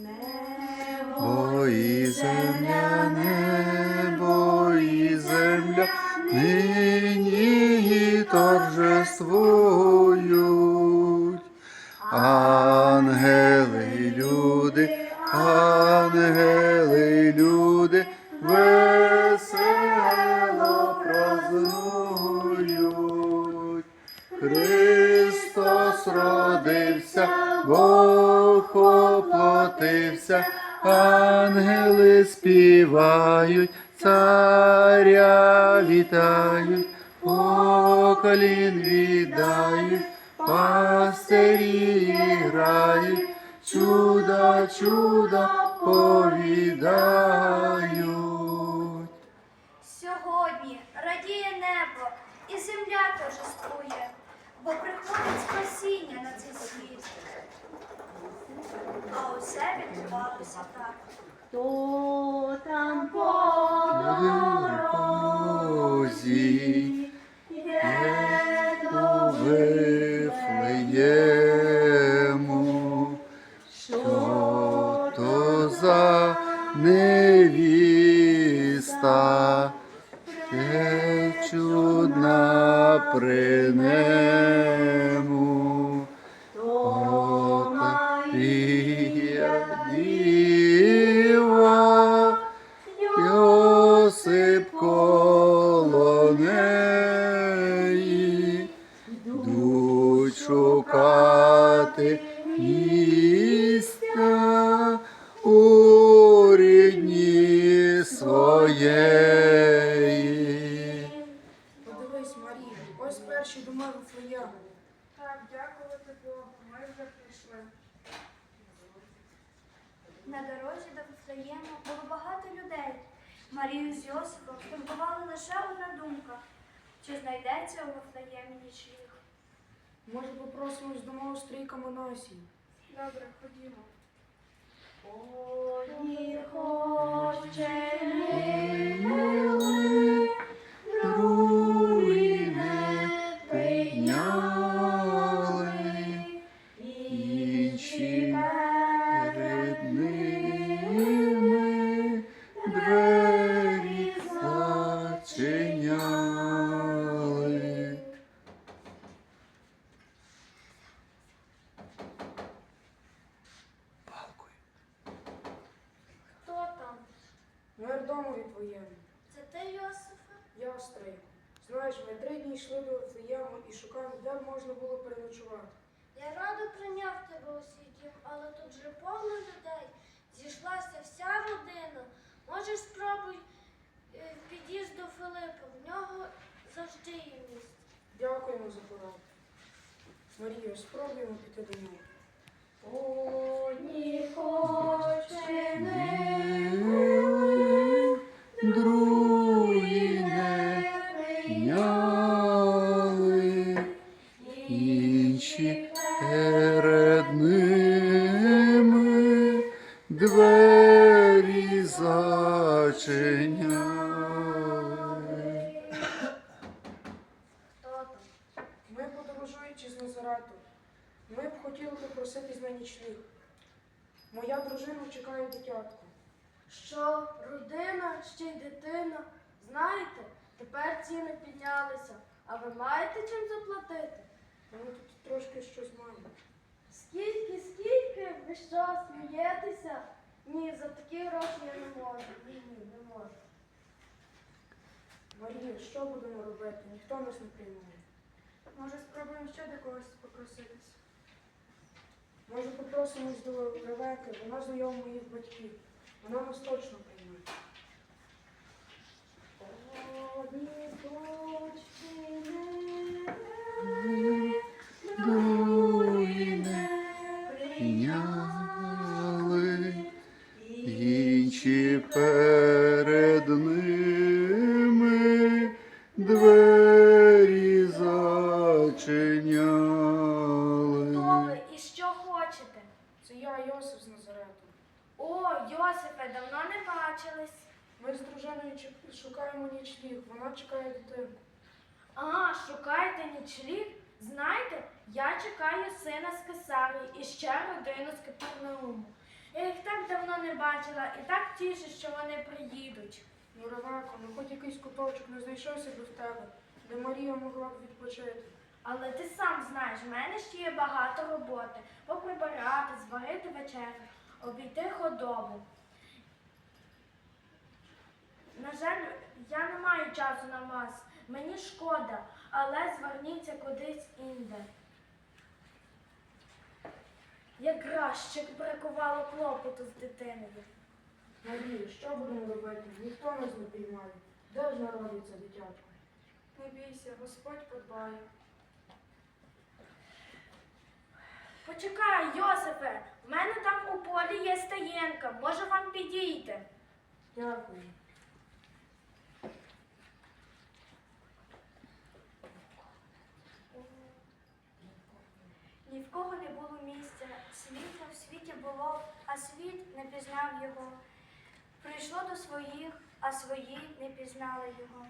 Небо і земля, небо і земля, нині торжествують. Христос родився, Бог оплотився, ангели співають, царя вітають, поколін віддають, пастирі грають, чудо, чудо повідають. Сьогодні радіє небо і земля торжествує, бо приходить спасіння на цей світ. А усе відбувалося. Хто там по Дорозі, йде до Вифлеєму, що то за невіста, те чудна при Ось перші дома Вифлеєму. Так, дякувати Богу, ми вже прийшли. На дорозі до Вифлеєму було багато людей. Марію з Йосифом турбувала лише одна думка. Чи знайдеться у Вифлеємі нічліг? Може, попросимось до мого стрійка Монасії. Добре, ходімо. Одні хоче Мили, Домові твоєму. Це ти, Йосифе? Я стрийку. Знаєш, ми три дні йшли до Вифлеєму і шукали, де можна було переночувати. Я радо прийняв тебе у свій дім, але тут же повно людей. Зійшлася вся родина. Може, спробуй е, під'їзд до Филипа. В нього завжди є місце. Дякуємо за пораду. Марія, спробуємо піти до нього. Одні хоче Мили, дружина дитятку. Що, родина, ще й дитина. Знаєте, тепер ціни піднялися. А ви маєте чим заплатити? Ми тут трошки щось маємо. Скільки, скільки? Ви що, смієтеся? Ні, за такі гроші я не можу. Ні, ні, не можу. Марія, що будемо робити? Ніхто нас не приймає. Може, спробуємо ще до когось попроситись. Може, попросимось до Ревеки, вона знайома моїх батьків. Вона нас точно прийме. Прийняли, інші перед ними двері зачиняли. Хто ви і що хочете? Це я, Йосип з Назарету. О, Йосипе, давно не бачились. Ми з дружиною шукаємо нічліг, вона чекає дитинку. А, шукаєте нічліг? Знаєте, я чекаю сина з Кесарії і ще родину з Капернауму. Я їх так давно не бачила і так тішу, що вони приїдуть. Ну, Ревеко, ну хоч якийсь куточок не знайшовся би в тебе, де Марія могла б відпочити. Але ти сам знаєш, в мене ще є багато роботи. Поприбирати, зварити вечерю, обійти худобу. На жаль, я не маю часу на вас. Мені шкода, але зверніться кудись інде. Якраз ще бракувало клопоту з дитиною. Марія, що будемо робити? Ніхто нас не приймає. Де ж народиться дитятко? Не бійся, Господь подбає. Почекай, Йосипе, в мене там у полі є стаєнка, може вам підійти. Дякую. Ні в кого не було місця, світла в світі було, а світ не пізнав його. Прийшло до своїх, а свої не пізнали його.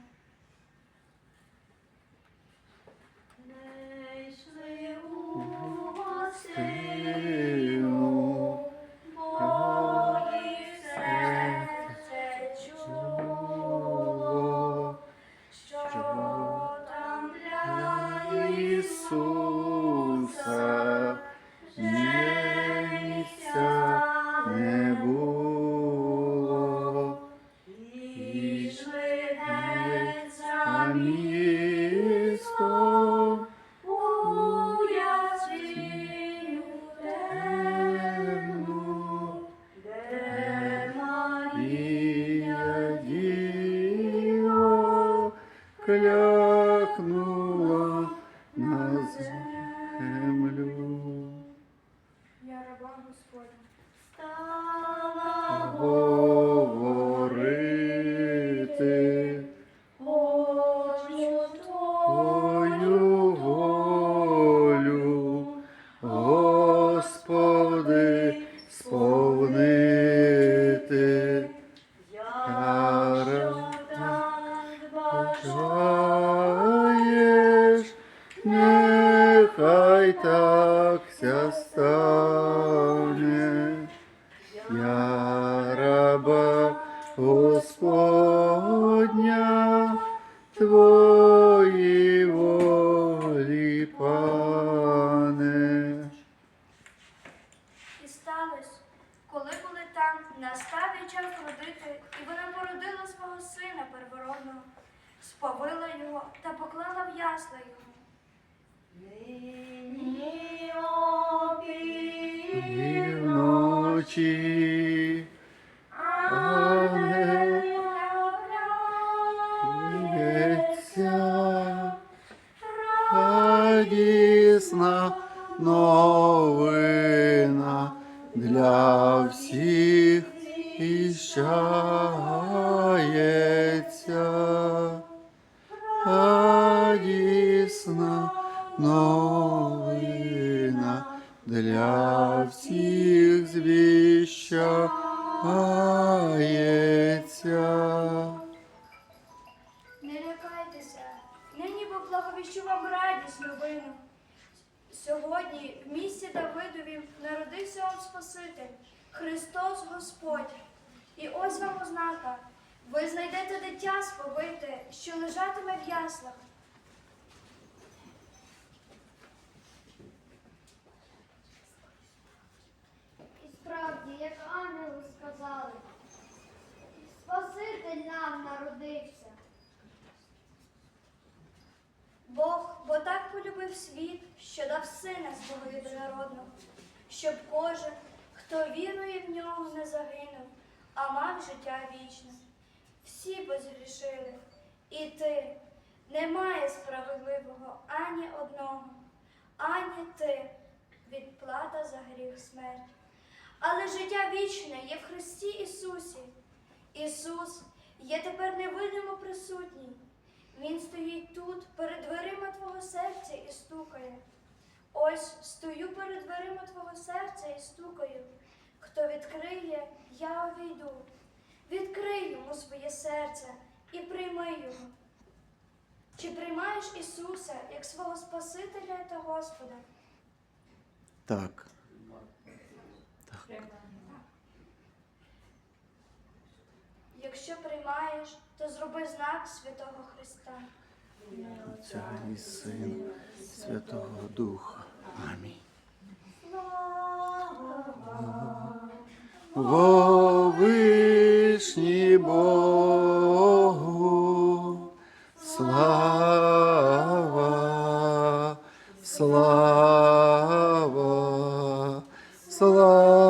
Звіщається. Не лякайтеся, нині благовіщу вам радість новину. Сьогодні в місті Давидові народився вам Спаситель, Христос Господь. І ось вам ознака. Ви знайдете дитя сповите, що лежатиме в яслах. І справді, як ангели сказали, Спаситель нам народився. Бог бо так полюбив світ, що дав сина свого єдинородного, щоб кожен, хто вірує в нього, не загинув, а мав життя вічне. Всі позгрішили, і ти немає справедливого ані одного, ані ти відплата за гріх смерть. Але життя вічне є в Христі Ісусі. Ісус є тепер невидимо присутній. Він стоїть тут, перед дверима твого серця і стукає. Ось стою перед дверима твого серця і стукаю. Хто відкриє, я увійду. Відкрий йому своє серце і прийми його. Чи приймаєш Ісуса як свого Спасителя та Господа? Так. Зроби знак святого Христа. Отця і Сина, Святого Духа. Амінь. Во вишні Богу, слава, слава, слава,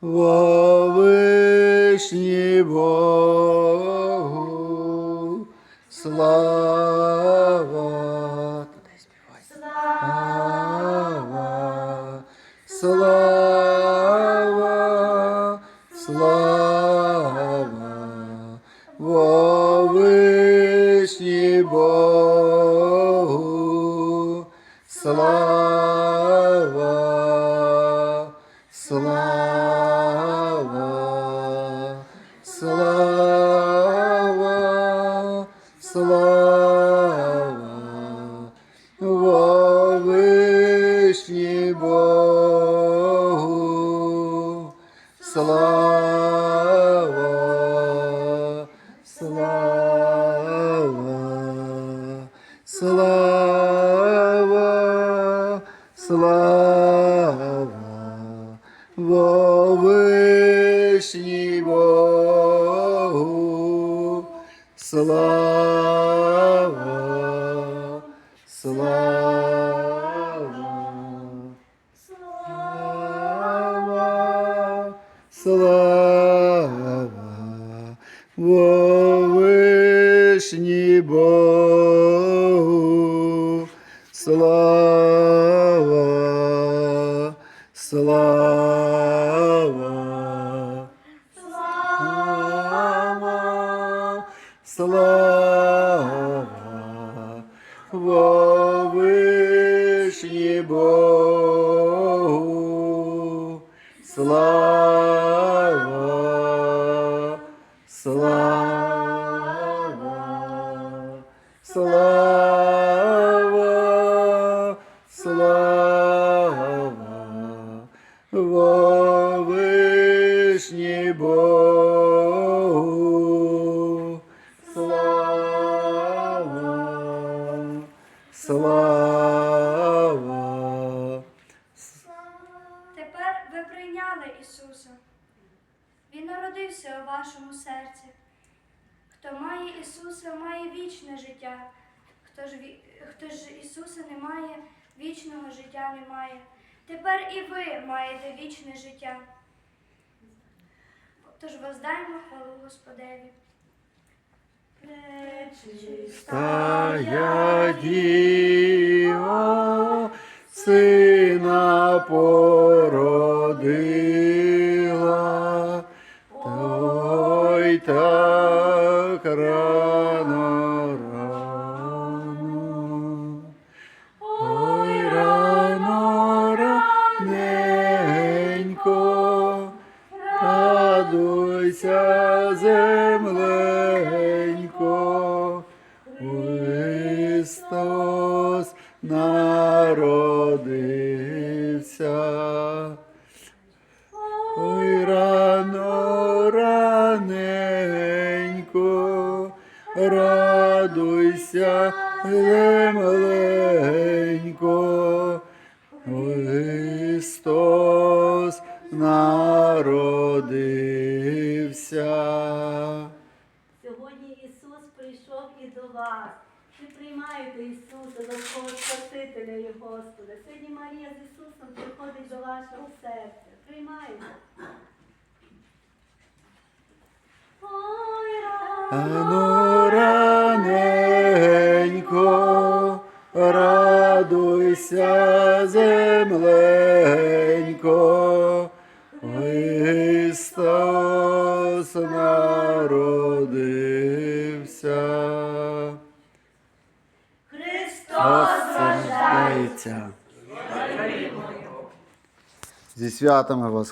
слава, слава, слава, во вишні Богу, слава, слава, слава, слава, во вишні Богу, слава, слава, во вишні Богу, слава, слава. Тепер ви прийняли Ісуса. Він народився у вашому серці. Хто має Ісуса, має вічне життя. Хто ж, хто ж Ісуса не має, вічного життя не має. Тепер і ви маєте вічне життя. Тож воздаймо хвалу Господеві. Стая діва, сина породила, той так рано радуйся, земленько, Христос народився. Сьогодні Ісус прийшов і до вас. Ви приймаєте Ісуса за свого Спасителя і Господа. Сьогодні Марія з Ісусом приходить до вашого серця. Приймаєте. Ану раненько, радуйся, земленько, Христос народився. Христос рождає. з'являється. Зі святами вас,